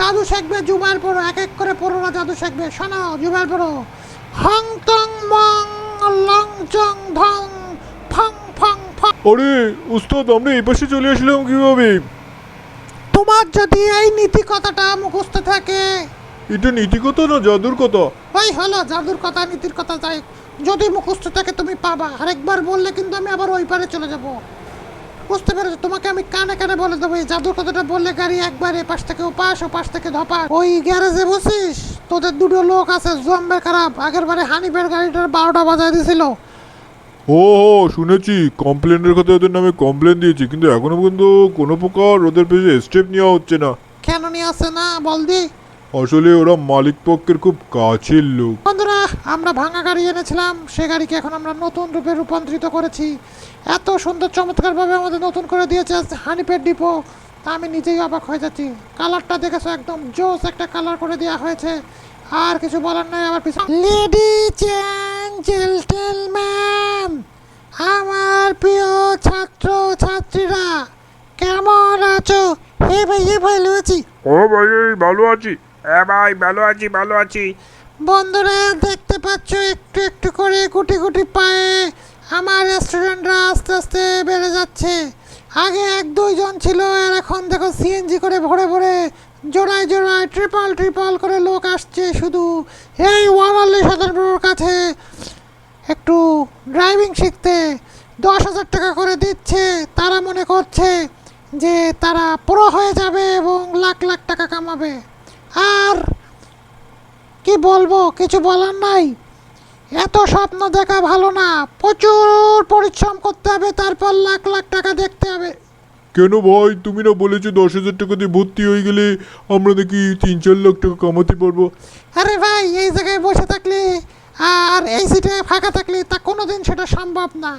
জাদু শিখবে জুবার পড়ো এক এক করে পড়োরা জাদু শিখবে। শোনো জুবার পড়ো। হং টং মং লং চং ধং ফং ফং ফং। আরে উস্তাদ আমরা এই পাশে চলে আসলাম কীভাবে? তোমার যদি এই নীতি কথাটা মুখস্থ থাকে। এটা নীতি কথা না জাদুর কথা? ওই হলো জাদুর কথা নীতির কথা যাই যদি মুখস্থ থাকে তুমি পাবা। আরেকবার বললে কিন্তু আমি আবার ওই পারে চলে যাব। বুঝতে পেরেছ? তোমাকে আমি কানে কানে বলে দেবো এই জাদুর কথাটা বললে গাড়ি একবার এ পাশ থেকে ওপাশ ও পাশ থেকে ধপাস। ওই গ্যারেজে বসিস তোদের দুটো লোক আছে জম্বে খারাপ। আগের বারে হানিফের গাড়িটার বারোটা বাজায় দিছিল। ও হো শুনেছি। কমপ্লেনের কথা ওদের নামে কমপ্লেন দিয়েছি কিন্তু এখনও পর্যন্ত কোনো প্রকার ওদের পেছনে স্টেপ নেওয়া হচ্ছে না। কেন নিয়ে আসে না? বল দি। আসলে ওরা মালিক পক্ষের খুব কাছের লোক। বন্ধুরা আমরা ভাঙা গাড়ি এনেছিলাম। সে গাড়িকে এখন আমরা নতুন রূপে রূপান্তরিত করেছি। এত সুন্দর চমৎকারভাবে আমাদের নতুন করে দিয়েছে হানিপের ডিপো। তা আমি নিজেই অবাক হয়ে যাচ্ছি। কালারটা দেখেছ? একদম জোস একটা কালার করে দেওয়া হয়েছে। আর কিছু বলার নাই আমার পিছনে লেডিজ অ্যান্ড জেন্টেলম্যান আমার প্রিয় ছাত্র ছাত্রীরা কেমন আছো? হে ভাই হে ভালো আছি। ও ভাই ভালো আছি। হ্যাঁ ভাই, ভালো আছি ভালো আছি। বন্ধুরা, দেখতে পাচ্ছ একটু একটু করে গুটি গুটি পায়ে আমার রেস্টুরেন্টরা আস্তে আস্তে বেড়ে যাচ্ছে। আগে এক দুইজন ছিল, আর এখন দেখো সিএনজি করে ভরে ভরে, জোড়ায় জোড়ায় ট্রিপল ট্রিপল করে লোক আসছে শুধু। এই ওয়ারাল্লি সাধারণ কাছে একটু ড্রাইভিং শিখতে দশ হাজার টাকা করে দিচ্ছে। তারা মনে করছে যে তারা প্রো হয়ে যাবে এবং লাখ লাখ টাকা কামাবে। আর কি বলব কিছু বলার নাই। এত স্বপ্ন দেখা ভালো না। প্রচুর পরিশ্রম করতে হবে তারপর লাখ লাখ টাকা দেখতে হবে। কেন ভাই? তুমি না বলেছ দশ হাজার টাকা দিয়ে ভর্তি হয়ে গেলে আমরা নাকি তিন চার লাখ টাকা কামাতে পারব। আরে ভাই এই জায়গায় বসে থাকলে আর এই সিটে ফাঁকা থাকলে তা কোনোদিন সেটা সম্ভব না।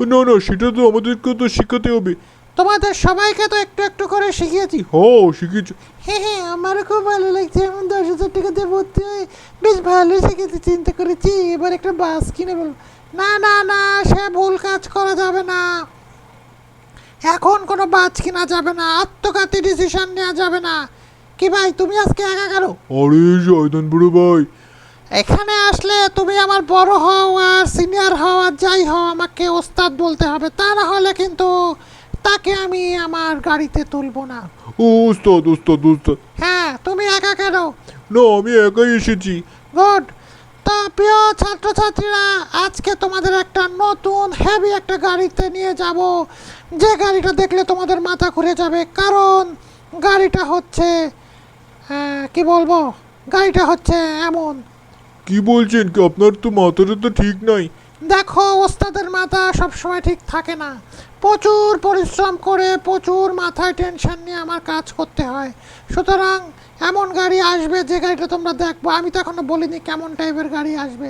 না না সেটা তো আমাদেরকে তো শেখাতে হবে। তোমাদের সবাইকে তো একটু একটু করে শিখিয়েছি। ও শিখেছ হ্যাঁ হ্যাঁ আমারও খুব ভালো লাগছে। এমন দশ হাজার টাকা দিয়ে ভর্তি হয়ে বেশ ভালো শিখেছি চিন্তা করেছি। এবার একটা বাস কিনে বলব না না না সে ভুল কাজ করা যাবে না। এখন কোনো বাস কিনা যাবে না আত্মঘাতী ডিসিশন নেওয়া যাবে না। কি ভাই তুমি আজকে একা গেল আরে জয়দান বুড়ো ভাই। এখানে আসলে তুমি আমার বড় হও আর সিনিয়র হও আর যাই হও আমাকে ওস্তাদ বলতে হবে। তা না হলে কিন্তু তাকে আমি আমার গাড়িতে তুলবো না। উস্তাদ উস্তাদ উস্তাদ হ্যাঁ তুমি একা কেন? না আমি একাই এসেছি। গুড। তো প্রিয় ছাত্রছাত্রীরা আজকে তোমাদের একটা নতুন হেভি একটা গাড়িতে নিয়ে যাব। যে গাড়িটা দেখলে তোমাদের মাথা ঘুরে যাবে কারণ গাড়িটা হচ্ছে কি বলব? গাড়িটা হচ্ছে এমন। কি বলছেন কি? আপনার তো মাথাটা তো ঠিক নয় দেখো ওস্তাদের মাথা সবসময় ঠিক থাকে না। প্রচুর পরিশ্রম করে প্রচুর মাথায় টেনশন নিয়ে আমার কাজ করতে হয়। সুতরাং এমন গাড়ি আসবে যে গাড়িটা তোমরা দেখব। আমি তো এখনও বলিনি কেমন টাইপের গাড়ি আসবে।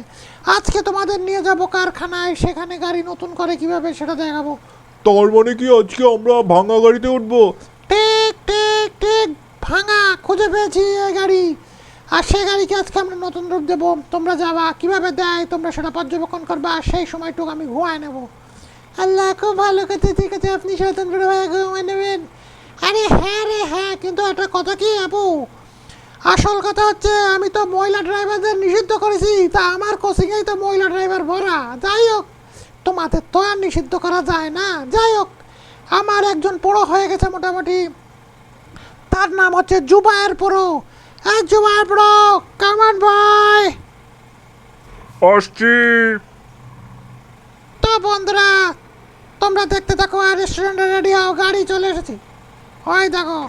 আজকে তোমাদের নিয়ে যাব কারখানায় সেখানে গাড়ি নতুন করে কীভাবে সেটা দেখাবো। তার মানে কি আজকে আমরা ভাঙা গাড়িতে উঠবো? ঠিক ঠিক ঠিক ভাঙা খুঁজে পেয়েছি এই গাড়ি। আর সেই গাড়িকে আজকে আমরা নতুন রূপ দেবো। তোমরা যাবা কীভাবে দেয় তোমরা সেটা পর্যবেক্ষণ করবা আর সেই সময়টুকু আমি ঘুমায় নেব। আল্লাহ খুব ভালো কথা ঠিক আছে আপনি বড় ভাই নেবেন। আরে হ্যাঁ রে হ্যাঁ কিন্তু একটা কথা কি আপু? আসল কথা হচ্ছে আমি তো মহিলা ড্রাইভারদের নিষিদ্ধ করেছি তা আমার কোচিংয়েই তো মহিলা ড্রাইভার ভরা। যাই হোক তোমাদের তো আর নিষিদ্ধ করা যায় না। যাই হোক আমার একজন পড়ো হয়ে গেছে মোটামুটি। তার নাম হচ্ছে জুবায়ের পড়ো। এই জুবায়ের পড়ো কামান বয় আসছি তো বন্ধুরা তোমরা দেখতে থাকো আর রেস্টুরেন্টে রেডি হও গাড়ি চলে এসেছে। হয় দেখো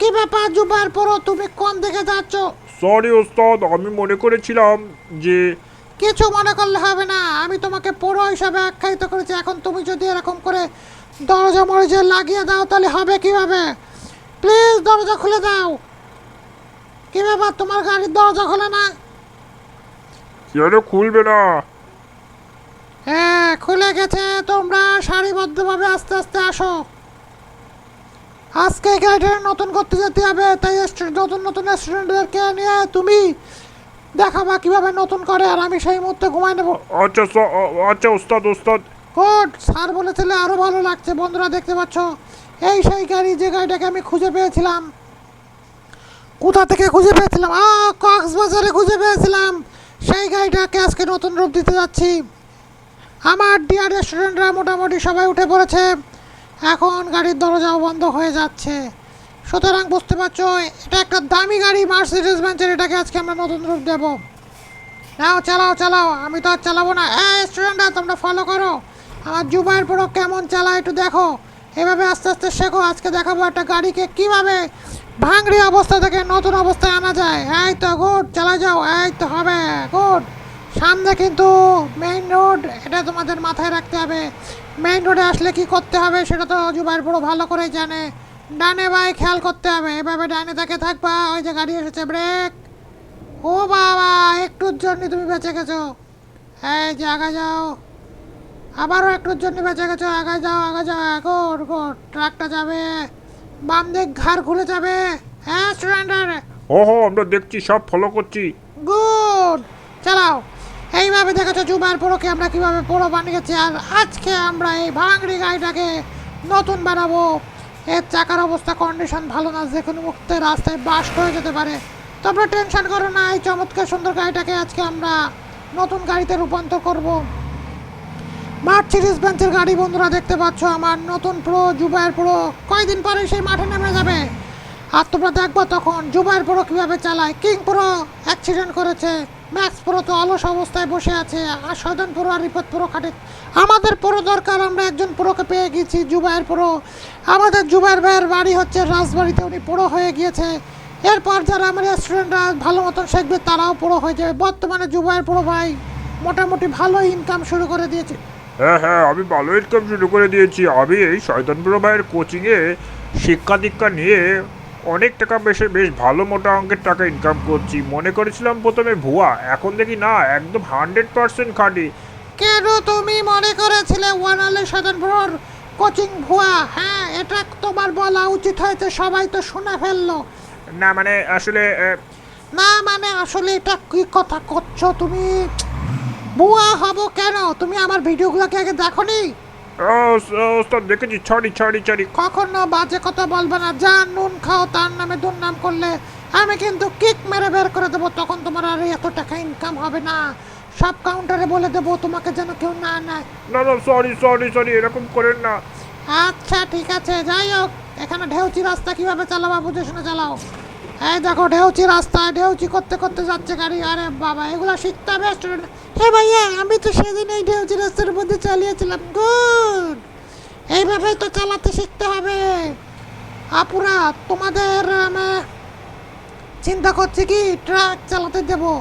কি ব্যাপার জুবার পড়ো তুমি কোন দিকে যাচ্ছ? সরি ওস্তাদ আমি মনে করেছিলাম যে কিছু মনে করলে হবে না আমি তোমাকে পড়ো হিসাবে আখ্যায়িত করেছি। এখন তুমি যদি এরকম করে দরজা মরজা লাগিয়ে দাও তাহলে হবে কীভাবে? প্লিজ দরজা খুলে দাও। কি ব্যাপার তোমার গাড়ির দরজা খোলে না? কেন খুলবে না? হ্যাঁ খুলে গেছে। তোমরা সারিবদ্ধভাবে আস্তে আস্তে আসো। আজকে গাড়িটা নতুন করতে যেতে হবে তাই নতুন নতুন স্টুডেন্টদেরকে নিয়ে তুমি দেখাবা কীভাবে নতুন করে আর আমি সেই মুহূর্তে ঘুমাই নেব। আচ্ছা আচ্ছা ওস্তাদ ওস্তাদ। গুড স্যার বলেছিলে আরও ভালো লাগছে বন্ধুরা দেখতে পাচ্ছ। এই সেই গাড়ি যে গাড়িটাকে আমি খুঁজে পেয়েছিলাম। কোথা থেকে খুঁজে পেয়েছিলাম? আ কক্সবাজারে খুঁজে পেয়েছিলাম। সেই গাড়িটাকে আজকে নতুন রূপ দিতে যাচ্ছি। আমার ডিয়ার রেস্টুরেন্টরা মোটামুটি সবাই উঠে পড়েছে। এখন গাড়ির দরজাও বন্ধ হয়ে যাচ্ছে। সুতরাং বুঝতে পারছ, এটা একটা দামি গাড়ি মার্সিডিজ বেঞ্চের এটাকে আজকে আমরা নতুন রূপ দেবো। নাও, চালাও চালাও, আমি তো আর চালাবো না। এই স্টুডেন্টরা তোমরা ফলো করো। আমার জুবাইয়ের পুরো কেমন চালায় একটু দেখো। এভাবে আস্তে আস্তে শেখো, আজকে দেখাবো একটা গাড়িকে কীভাবে ভাঙড়ি অবস্থা থেকে নতুন অবস্থায় আনা যায়। এই তো গুড চালা যাও, এই তো হবে গুড সামনে কিন্তু মেইন রোড এটা তোমাদের মাথায় রাখতে হবে। মেইন রোডে আসলে কি করতে হবে সেটা তো জুবাইয়ের পুরো ভালো করেই জানে। ডানে বাই খেয়াল করতে হবে এভাবে ডানে তাকে থাকবা ওই যে গাড়ি এসেছে ব্রেক ও বাবা একটুর জন্য তুমি বেঁচে গেছো। এই যে আগা যাও। আবারও একটুর জন্য বেঁচে গেছো আগা যাও আগা যাও গোট গোট ট্রাকটা যাবে। বাম দিক ঘাড় ঘুরে যাবে। হ্যাঁ স্টুডেন্টার ওহো আমরা দেখছি সব ফলো করছি। গুড চালাও। এইভাবে দেখেছ জুবার পোড়োকে আমরা কীভাবে পোড়ো বানিয়েছি আর আজকে আমরা এই ভাঙড়ি গাড়িটাকে নতুন বানাবো। এর চাকার অবস্থা কন্ডিশন ভালো না, যে কোনো মুহূর্তে রাস্তায় বাস হয়ে যেতে পারে। তোমরা টেনশন করো না, এই চমৎকার সুন্দর গাড়িটাকে আজকে আমরা নতুন গাড়িতে রূপান্তর করব। মার্সিডিজ বেঞ্চের গাড়ি বন্ধুরা দেখতে পাচ্ছ, আমার নতুন প্রো জুবাইয়ের প্রো কয়দিন পরে সেই মাঠে নেমে যাবে? আর তোমরা দেখব তখন জুবাইয়ের প্রো কীভাবে চালায়। কিং প্রো অ্যাক্সিডেন্ট করেছে। ম্যাক্স প্রো তো অলস অবস্থায় বসে আছে, আর সদন প্রো আর রিপোর্ট প্রো খাটে আমাদের প্রো দরকার, আমরা একজন প্রোকে পেয়ে গেছি জুবাইয়ের প্রো আমাদের জুবাইয়ের ভাইয়ের বাড়ি হচ্ছে রাজবাড়িতে, উনি প্রো হয়ে গিয়েছে। এরপর যারা আমার স্টুডেন্টরা ভালো মতন শিখবে, তারাও প্রো হয়ে যাবে। বর্তমানে জুবাইয়ের প্রো ভাই মোটামুটি ভালো ইনকাম শুরু করে দিয়েছে। হ্যাঁ হ্যাঁ আমি ভালো ইনকাম শুরু করে দিয়েছি। আমি এই শয়তানপুর ভাইয়ের কোচিংয়ে শিক্ষা দীক্ষা নিয়ে অনেক টাকা বেশি বেশ ভালো মোটা অঙ্কের টাকা ইনকাম করছি। মনে করেছিলাম প্রথমে ভুয়া এখন দেখি না একদম হান্ড্রেড পার্সেন্ট খাঁটি। কেন তুমি মনে করেছিলে ওয়ানালে সাধনপুর কোচিং ভুয়া? হ্যাঁ এটা তোমার বলা উচিত হয়েছে সবাই তো শুনে ফেলল। না মানে আসলে আহ, না মানে আসলে এটা কি কথা করছ তুমি? ভুয়া হব কেন? তুমি আমার ভিডিওগুলোকে আগে দেখোনি? ও, ও, ওস্তাদ দেখেছি ছড়ি ছড়ি ছড়ি। কখনো বাজে কথা বলবে না। যা নুন খাও তার নামে দুর্নাম করলে আমি কিন্তু কিক মেরে বের করে দেবো। তখন তোমার আর এত টাকা ইনকাম হবে না। সব কাউন্টারে বলে দেবো তোমাকে যেন কেউ না নেয়। না না সরি সরি সরি এরকম করেন না। আচ্ছা ঠিক আছে যাই হোক। এখানে ঢেউচি রাস্তা কীভাবে চালাবা বুঝে শুনে চালাও। এই দেখো, ঢেউচি রাস্তা, ঢেউচি করতে করতে যাচ্ছে গাড়ি। আরে বাবা, এগুলো শিখতে হবে স্টুডেন্ট হে ভাইয়া, আমি তো সেদিন এই ঢেউচি রাস্তার মধ্যে চালিয়েছিলাম। গুড এইভাবেই তো চালাতে শিখতে হবে। আপুরা, তোমাদের আমি চিন্তা করছি কি, ট্রাক চালাতে দেবো?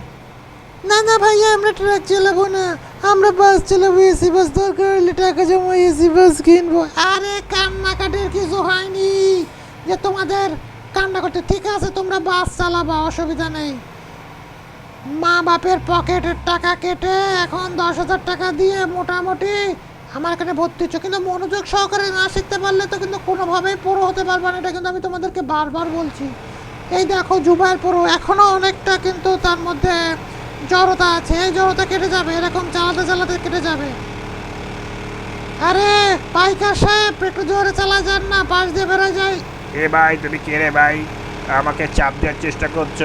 না না ভাইয়া, আমরা ট্রাক চালাবো না। আমরা বাস চালাবো, এসি বাস দরকার হলে টাকা জমা, এসি বাস কিনবো। আরে কান্নাকাটির কিছু হয়নি যে তোমাদের কান্না করতে ঠিক আছে তোমরা বাস চালাবা, অসুবিধা নেই। মা বাপের পকেটের টাকা কেটে এখন দশ হাজার টাকা দিয়ে মোটামুটি আমার এখানে ভর্তি হচ্ছে। কিন্তু মনোযোগ সহকারে না শিখতে পারলে তো কিন্তু কোনোভাবেই পুরো হতে পারবে না। এটা কিন্তু আমি তোমাদেরকে বারবার বলছি। এই দেখো জুবাইয়ের পুরো এখনও অনেকটা কিন্তু তার মধ্যে জড়তা আছে। এই জড়তা কেটে যাবে, এরকম চালাতে চালাতে কেটে যাবে। আরে, পাইকার সাহেব, একটু জোরে চালা যান না, পাশ দিয়ে বেরোয় যায় এ ভাই তুমি কে রে ভাই? আমাকে চাপ দেওয়ার চেষ্টা করছ।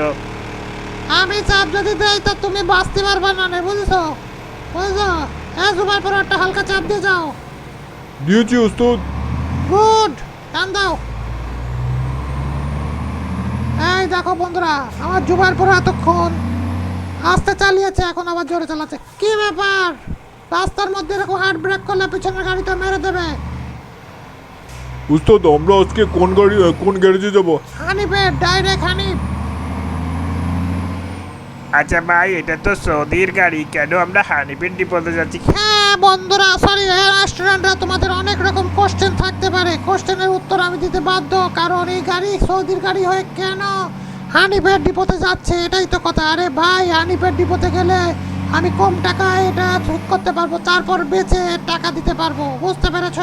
আমি চাপ যদি দেই তো তুমি বাঁচতে পারবে না রে বুঝছ? বুঝছ? হ্যাঁ জুবাইয়ের পুরো একটা হালকা চাপ দিয়ে যাও। দিয়েছি ওস্তাদ। গুড টান দাও। এই দেখো বন্ধুরা আমার জুবার পরে এতক্ষণ আস্তে চালিয়েছে এখন আবার জোরে চালাচ্ছে। কি ব্যাপার? রাস্তার মধ্যে এরকম হার্ড ব্রেক করলে পিছনের গাড়িটা মেরে দেবে। ওস্তাদ আমরা আজকে কোন গাড়ি কোন গ্যারেজে যাব? হানিফে ডাইরেক্ট হানিফ। আচ্ছা ভাই এটা তো সৌদির গাড়ি কেন আমরা হানিপেন ডিপোতে যাচ্ছি? হ্যাঁ বন্ধুরা সরি স্টুডেন্টরা তোমাদের অনেক রকম কোশ্চেন থাকতে পারে। কোশ্চেনের উত্তর আমি দিতে বাধ্য কারণ এই গাড়ি সৌদির গাড়ি হয়ে কেন হানিফের ডিপোতে যাচ্ছে এটাই তো কথা। আরে ভাই হানিফের ডিপোতে গেলে আমি কম টাকায় এটা ঠিক করতে পারব তারপর বেচে টাকা দিতে পারব বুঝতে পেরেছ?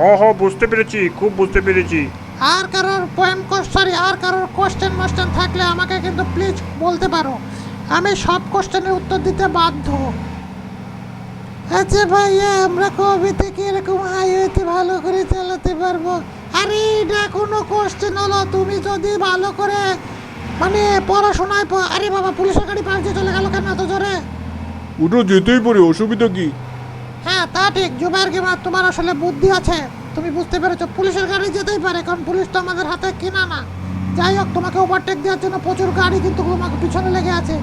ও হো বুঝতে পেরেছি খুব বুঝতে পেরেছি। আর কারোর পোয়েম সরি আর কারোর কোশ্চেন মোশ্চেন থাকলে আমাকে কিন্তু প্লিজ বলতে পারো। আমি সব কোশ্চেনের উত্তর দিতে বাধ্য। আচ্ছা ভাইয়া আমরা কবে থেকে এরকম হাইওয়েতে ভালো করে চালাতে পারব? আরে এটা কোনো কোশ্চেন হলো তুমি যদি ভালো করে মানে পড়াশোনায় প- আরে বাবা পুলিশের গাড়ি পাশ দিয়ে চলে গেল কেন এত জোরে? ওটা যেতেই পারে অসুবিধা কি? হ্যাঁ তা ঠিক। জুবাইর গেমার তোমার আসলে বুদ্ধি আছে? তুমি বুঝতে পেরেছ, পুলিশের গাড়ি যেতেই পারে, কারণ পুলিশ তো আমাদের হাতে কেনা না। যাই হোক, তোমাকে ওভারটেক দেওয়ার জন্য প্রচুর গাড়ি কিন্তু তোমাকে পিছনে লেগে আছে।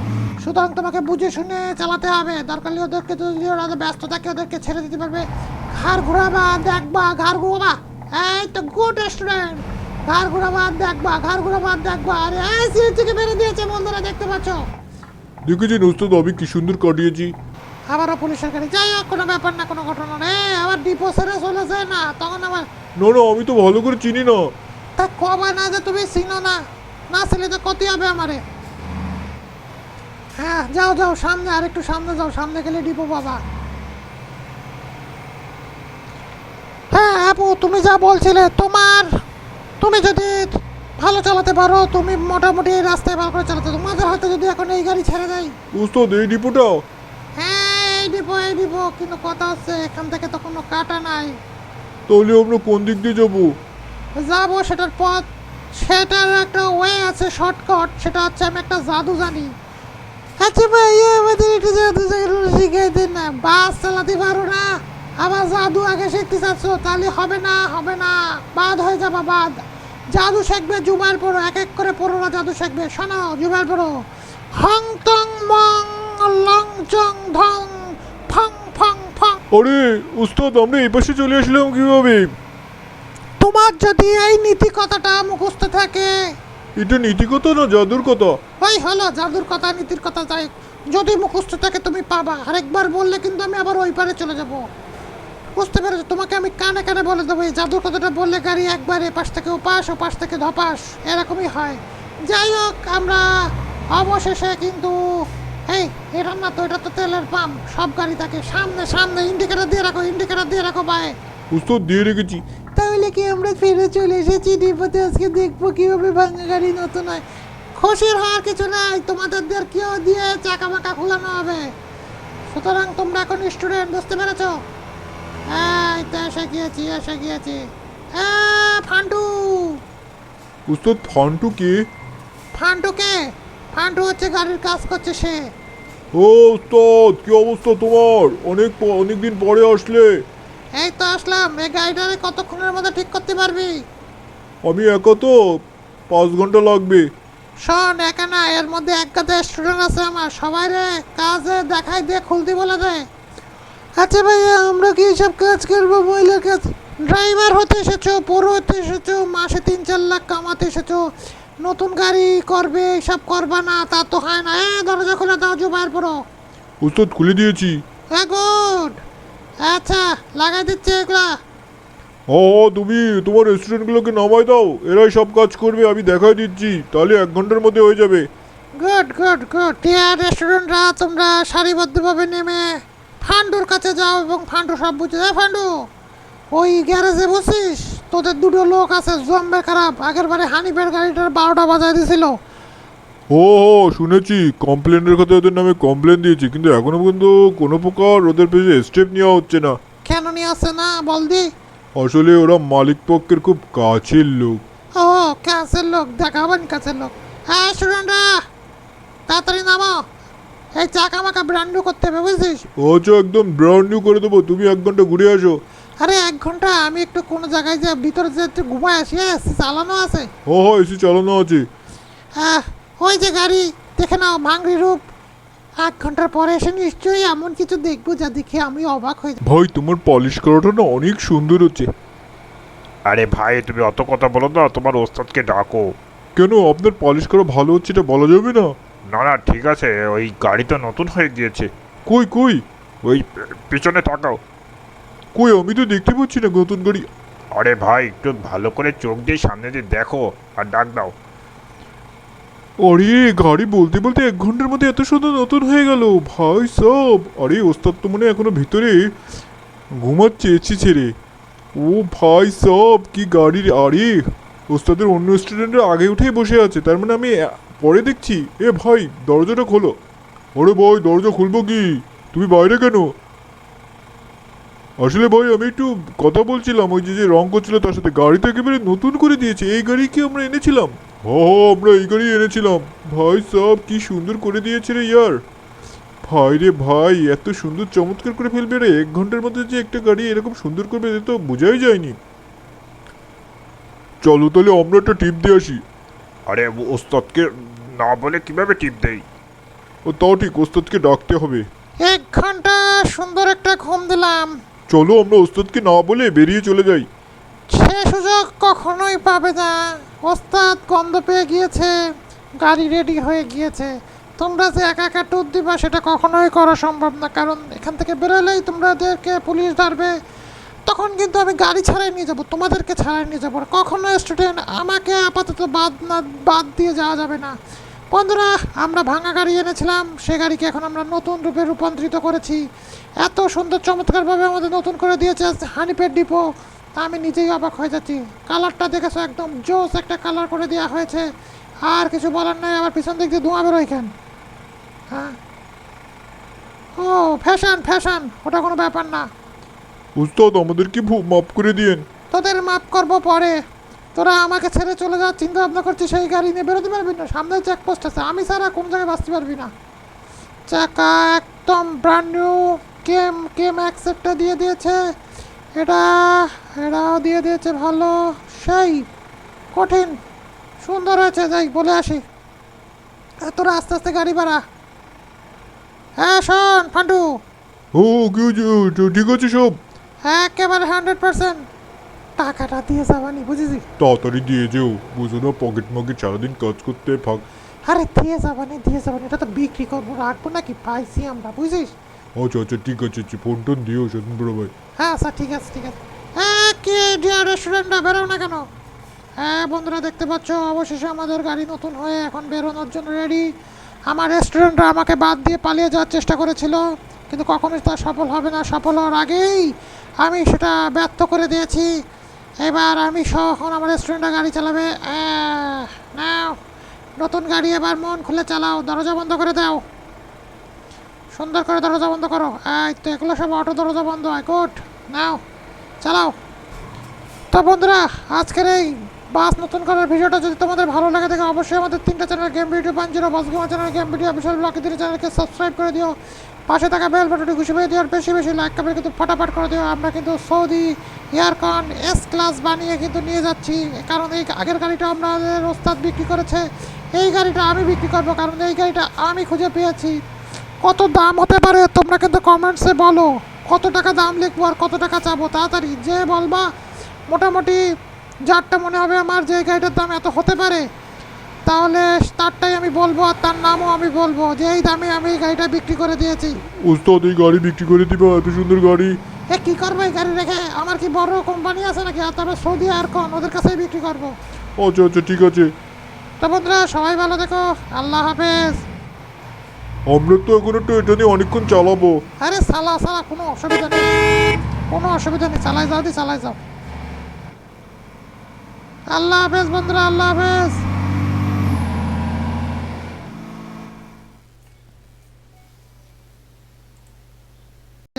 সুতরাং তোমাকে বুঝে শুনে চালাতে হবে। দরকার হলে ওদেরকে যদি ওরা ব্যস্ত থাকে, ওদেরকে ছেড়ে দিতে পারবে। ঘাড় ঘোরাবা, দেখবা, ঘাড় ঘোরাবা। এই তো গুড রেস্টুরেন্ট ঘাড় ঘোরাবা, দেখবা, ঘাড় ঘোরাবা, দেখবা। আরে, এই সিট থেকে বেরিয়ে দিয়েছে বন্ধুরা, দেখতে পাচ্ছ? দেখেছেন ওস্তাদ, আমি কি সুন্দর কাটিয়েছি। আবারও পুলিশের গাড়ি যাই হোক কোনো ব্যাপার না কোনো ঘটনা নেই আবার ডিপো সেরে চলে যায় না। তখন আবার না না আমি তো ভালো করে চিনি না। তা কবা না যে তুমি চিনো না। না ছেলে তো কতই হবে আমারে। হ্যাঁ যাও যাও সামনে আর একটু সামনে যাও। সামনে গেলে ডিপো বাবা হ্যাঁ আপু তুমি যা বলছিলে তোমার তুমি যদি ভালো চালাতে পারো তুমি মোটামুটি রাস্তায় ভালো করে চালাতে তোমাদের হাতে যদি এখন এই গাড়ি ছেড়ে দেয়। ওস্তাদ এই ডিপোটা এই ডিপো এই ডিপো কিন্তু কথা হচ্ছে এখান থেকে তো কোনো কাটা নাই। তাহলে আমরা কোন দিক দিয়ে যাব? যাব সেটার পথ সেটার একটা ওয়ে আছে শর্টকাট সেটা হচ্ছে আমি একটা জাদু জানি। আচ্ছা ভাই আমাদের একটু জাদু শিখিয়ে দিন না। বাস চালাতে পারো না আবার জাদু আগে শিখতে চাচ্ছ তাহলে হবে না হবে না বাদ হয়ে যাবা বাদ। জাদু শিখবে জুবাইল পড়ো এক এক করে পড়ো না জাদু শিখবে। শোনো জুবাইল পড়ো। হং টং মং লং চং ধং ফং ফং ফং। আরে ওস্তাদ আমরা এই পাশে চলে আসলাম কীভাবে? তোমার যদি এই নীতি কথাটা মুখস্থ থাকে। এটা নীতি কথা না জাদুর কথা ওই হলো জাদুর কথা নীতির কথা যাই যদি মুখস্থ থাকে তুমি পাবা। আরেকবার বললে কিন্তু আমি আবার ওই পারে চলে যাব। বুঝতে পেরেছ? তোমাকে আমি কানে কানে বলে দেবো এই জাদুর কথাটা বললে গাড়ি একবার এ পাশ থেকে ওপাশ ও পাশ থেকে ধপাস। এরকমই হয়। যাই হোক আমরা অবশেষে কিন্তু এই এটা না তো এটা তো তেলের পাম্প। সব গাড়ি থাকে সামনে সামনে ইন্ডিকেটার দিয়ে রাখো ইন্ডিকেটার দিয়ে রাখো বাই ওস্তাদ দিয়ে রেখেছি। তাহলে কি আমরা ফিরে চলে এসেছি? ডিপোতে আজকে দেখব কীভাবে ভাঙা গাড়ি নতুন হয়। খুশির হওয়ার কিছু নাই তোমাদের দের কেউ দিয়ে চাকা মাকা খোলানো হবে। সুতরাং তোমরা এখন স্টুডেন্ট বুঝতে পেরেছ? এই তো এসে গিয়েছি এসে গিয়েছি। এ, ফান্টু! ওস্তাদ ফান্টু কে? ফান্টু হচ্ছে গাড়ির কাজ করছে সে। ও ওস্তাদ কি অবস্থা তোমার? অনেক অনেক দিন পরে আসলে। এই তো আসলাম এই গাড়িটারে কতক্ষণের মধ্যে ঠিক করতে পারবি? আমি একা তো পাঁচ ঘণ্টা লাগবে। শোন একা না এর মধ্যে এক গাদা স্টুডেন্ট আছে আমার সবাই রে কাজে দেখাই দিয়ে খুলতে বলে দেয় আচ্ছা ভাইয়া আমরা কি সব কাজ করব মহিলার কাজ? ড্রাইভার হতে এসেছ পুরো হতে এসেছ মাসে তিন চার লাখ কামাতে এসেছ। নতুন গাড়ি করবে সব করবা না তা তো হয় না। এ দরজা খুলে দাও জুবাইর পুরো। ওস্তাদ খুলে দিয়েছি। গুড। আচ্ছা লাগাই দিচ্ছে এগুলা। ও তুমি তোমার রেস্টুরেন্টগুলোকে নামাই দাও। এরাই সব কাজ করবে আমি দেখাই দিচ্ছি। তাহলে এক ঘণ্টার মধ্যে হয়ে যাবে। Good good good. টিয়ার রেস্টুরেন্টরা তোমরা সারিবদ্ধভাবে নেমে ফান্ডুর কাছে যাও এবং ফান্ডু সব বুঝে যায় ফান্ডু ওই গ্যারেজে বসিস? তোদের দুটো লোক আছে জম্বে খারাপ। আগের বারে হানিফের গাড়িটার বারোটা বাজায় দিছিল। ও শুনেছি। কমপ্লেনের কথা ওদের নামে কমপ্লেন দিয়েছি কিন্তু এখনও পর্যন্ত কোনো প্রকার ওদের পেছনে স্টেপ নেওয়া হচ্ছে না। কেন নিয়ে আসছে না? বল দি। আসলে ওরা মালিক পক্ষের খুব কাছের লোক। ও কাছের লোক দেখাবেন কাছের লোক। হ্যাঁ স্টুডেন্টরা তাড়াতাড়ি নামো। এই চাকা মাকা ব্র্যান্ডু করতে হবে বুঝছিস? আচ্ছা একদম ব্রান্ড নিউ করে দেবো। তুমি এক ঘণ্টা ঘুরে আসো। আরে এক ঘণ্টা আমি একটু কোনো জায়গায় যে ভিতরে যে একটু ঘুমায় আসি চালানো আছে? ও হো এসি চালানো আছে। হ্যাঁ ওই যে গাড়ি দেখে নাও ভাঙড়ি রূপ। এক ঘণ্টার পরে এসে নিশ্চয়ই এমন কিছু দেখব যা দেখে আমি অবাক হয়ে ভাই তোমার পলিশ করাটা না অনেক সুন্দর হচ্ছে। আরে ভাই তুমি অত কথা বলো না তোমার ওস্তাদকে ডাকো। কেন? আপনার পলিশ করা ভালো হচ্ছে এটা বলা যাবে না? না না ঠিক আছে ওই গাড়িটা নতুন হয়ে গিয়েছে। কই কই? ওই পিছনে তাকাও। কই আমি তো দেখতে পাচ্ছি না নতুন গাড়ি। আরে ভাই একটু ভালো করে চোখ দিয়ে সামনে দিয়ে দেখো আর ডাক দাও। আরে গাড়ি বলতে বলতে এক ঘণ্টার মধ্যে এত সুন্দর নতুন হয়ে গেল। ভাই সব আরে ওস্তাদ তো মনে এখনও ভিতরে ঘুমাচ্ছে এসি ছেড়ে। ও ভাই সব কি গাড়ির আরে ওস্তাদের অন্য স্টুডেন্টরা আগে উঠেই বসে আছে তার মানে আমি পরে দেখছি। এ ভাই দরজাটা খোলো। আরে ভাই দরজা খুলবো কি? তুমি বাইরে কেন? আসলে ভাই আমি একটু কথা বলছিলাম ওই যে যে রং করছিল তার সাথে গাড়ি তো একেবারে নতুন করে দিয়েছে এই গাড়ি কি আমরা এনেছিলাম? ও আমরা এই গাড়ি এনেছিলাম। ভাই সব কি সুন্দর করে দিয়েছে রে ইয়ার। ভাই রে ভাই এত সুন্দর চমৎকার করে ফেলবে রে এক ঘণ্টার মধ্যে যে একটা গাড়ি এরকম সুন্দর করবে তো বোঝাই যায়নি। চলো তাহলে আমরা একটা টিপ দিয়ে আসি। আরে ওস্তাদকে না বলে কীভাবে টিপ দেই? ও তাও ঠিক ওস্তাদকে ডাকতে হবে। এক ঘণ্টা সুন্দর একটা ঘুম দিলাম। চলো আমরা ওস্তাদকে না বলে বেরিয়ে চলে যাই। সে সুযোগ কখনোই পাবে না। ওস্তাদ গন্ধ পেয়ে গিয়েছে, গাড়ি রেডি হয়ে গিয়েছে। তোমরা যে একা একা ট্যুর দিবা, সেটা কখনোই করা সম্ভব না। কারণ এখান থেকে বেরোলেই তোমাদেরকে পুলিশ ধরবে। তখন কিন্তু আমি গাড়ি ছাড়াই নিয়ে যাব, তোমাদেরকে ছাড়াই নিয়ে যাব। কখনো স্টুডেন্ট আমাকে আপাতত বাদ না, বাদ দিয়ে যাওয়া যাবে না। বন্ধুরা আমরা ভাঙা গাড়ি এনেছিলাম। সে গাড়িকে এখন আমরা নতুন রূপে রূপান্তরিত করেছি। এত সুন্দর চমৎকারভাবে আমাদের নতুন করে দিয়েছে হানিপেট ডিপো। তা আমি নিজেই অবাক হয়ে যাচ্ছি। কালারটা দেখেছ? একদম জোস একটা কালার করে দেওয়া হয়েছে। আর কিছু বলার নেই আবার পিছন দিক দিয়ে ধোঁয়া বেরোয় হ্যাঁ? ও ফ্যাশন ফ্যাশন ওটা কোনো ব্যাপার না। ওস্তাদ আমাদের কি মাফ করে দিয়েন। তোদের মাপ করব পরে। তোরা আমাকে ছেড়ে চলে যাওয়ার চিন্তা ভাবনা করছিস সেই গাড়ি নিয়ে বেরোতে পারবি না? সামনে চেকপোস্ট আছে। আমি ছাড়া কোন জায়গায় বাঁচতে পারবি না। চাকা একদম ব্র্যান্ড নিউ কেম কেম একটা দিয়ে দিয়েছে। এটা এটাও দিয়ে দিয়েছে ভালো। সেই কঠিন সুন্দর হয়েছে। যাই বলে আসি। তোরা আস্তে আস্তে গাড়ি বাড়া হ্যাঁ শোন ফান্ডু ও কি? ঠিক আছে সব? একেবারে হান্ড্রেড পার্সেন্ট টাকাটা দিয়ে যাবানি বুঝেছি তাড়াতাড়ি দিয়ে যেও বুঝো না পকেট মকেট সারাদিন কাজ করতে ফাঁক। আরে দিয়ে যাবানি দিয়ে যাবানি এটা তো বিক্রি করব রাখব নাকি? পাইছি আমরা বুঝিস? আচ্ছা আচ্ছা ঠিক আছে আচ্ছা, ফোন টোন দিও সতীন বড় ভাই। হ্যাঁ স্যার ঠিক আছে ঠিক আছে। হ্যাঁ কে ডিয়ার রেস্টুরেন্টটা বেরো না কেন? হ্যাঁ বন্ধুরা দেখতে পাচ্ছ অবশেষে আমাদের গাড়ি নতুন হয়ে এখন বেরোনোর জন্য রেডি আমার রেস্টুরেন্টটা আমাকে বাদ দিয়ে পালিয়ে যাওয়ার চেষ্টা করেছিল কিন্তু কখনোই তা সফল হবে না। সফল হওয়ার আগেই আমি সেটা ব্যর্থ করে দিয়েছি। এবার আমি এখন আমার রেস্টুরেন্টে গাড়ি চালাবে। নাও। নতুন গাড়ি এবার মন খুলে চালাও। দরজা বন্ধ করে দাও। সুন্দর করে দরজা বন্ধ করো। এই তো এগুলো সব অটো দরজা বন্ধ। হয় গুড নাও। চালাও। তো বন্ধুরা, আজকের এই বাস নতুন করার ভিডিওটা যদি তোমাদের ভালো লাগে থাকে অবশ্যই আমাদের তিনটা চ্যানেল গেম ভিডিও পান zero boss gamer channel game video বিশাল ব্লকে দিলে চ্যানেলকে সাবস্ক্রাইব করে দিও। পাশে থাকা বেল বাটনটি ঘুষে পেয়ে দিও। আর বেশি বেশি লাইক কমেন্ট কিন্তু ফটাফট করে দিও। আমরা কিন্তু সৌদি এয়ারকন এস ক্লাস বানিয়ে কিন্তু নিয়ে যাচ্ছি। কারণ এই আগের গাড়িটা আমাদের ওস্তাদ বিক্রি করেছে। এই গাড়িটা আমি বিক্রি করব, কারণ এই গাড়িটা আমি খুঁজে পেয়েছি। কত দাম হতে পারে তোমরা কিন্তু কমেন্টসে বলো। কত টাকা দাম লিখব আর কত টাকা চাবো? তাড়াতাড়ি যে বলবা, মোটামুটি যারটা মনে হবে আমার যে গাড়িটার দাম এত হতে পারে, তাহলে তারটাই আমি বলব আর তার নামও আমি বলব যে এই দামে আমি এই গাড়িটা বিক্রি করে দিয়েছি। ওস্তাদ, এই গাড়ি বিক্রি করে দিবা? এত সুন্দর গাড়ি। এ কী করব এই গাড়ি রেখে? আমার কি বড় কোম্পানি আছে নাকি? আর তবে সৌদি আর কোন? ওদের কাছেই বিক্রি করব। আচ্ছা আচ্ছা ঠিক আছে। তো বন্ধুরা সবাই ভালো দেখো আল্লাহ হাফেজ। আমরা তো এখন একটু এটা নিয়ে অনেকক্ষণ চালাবো। আরে সালা সালা কোনো অসুবিধা নেই। কোনো অসুবিধা নেই। চালাই যাও দি চালাই যাও। আল্লাহ হাফেজ বন্ধুরা আল্লাহ হাফেজ।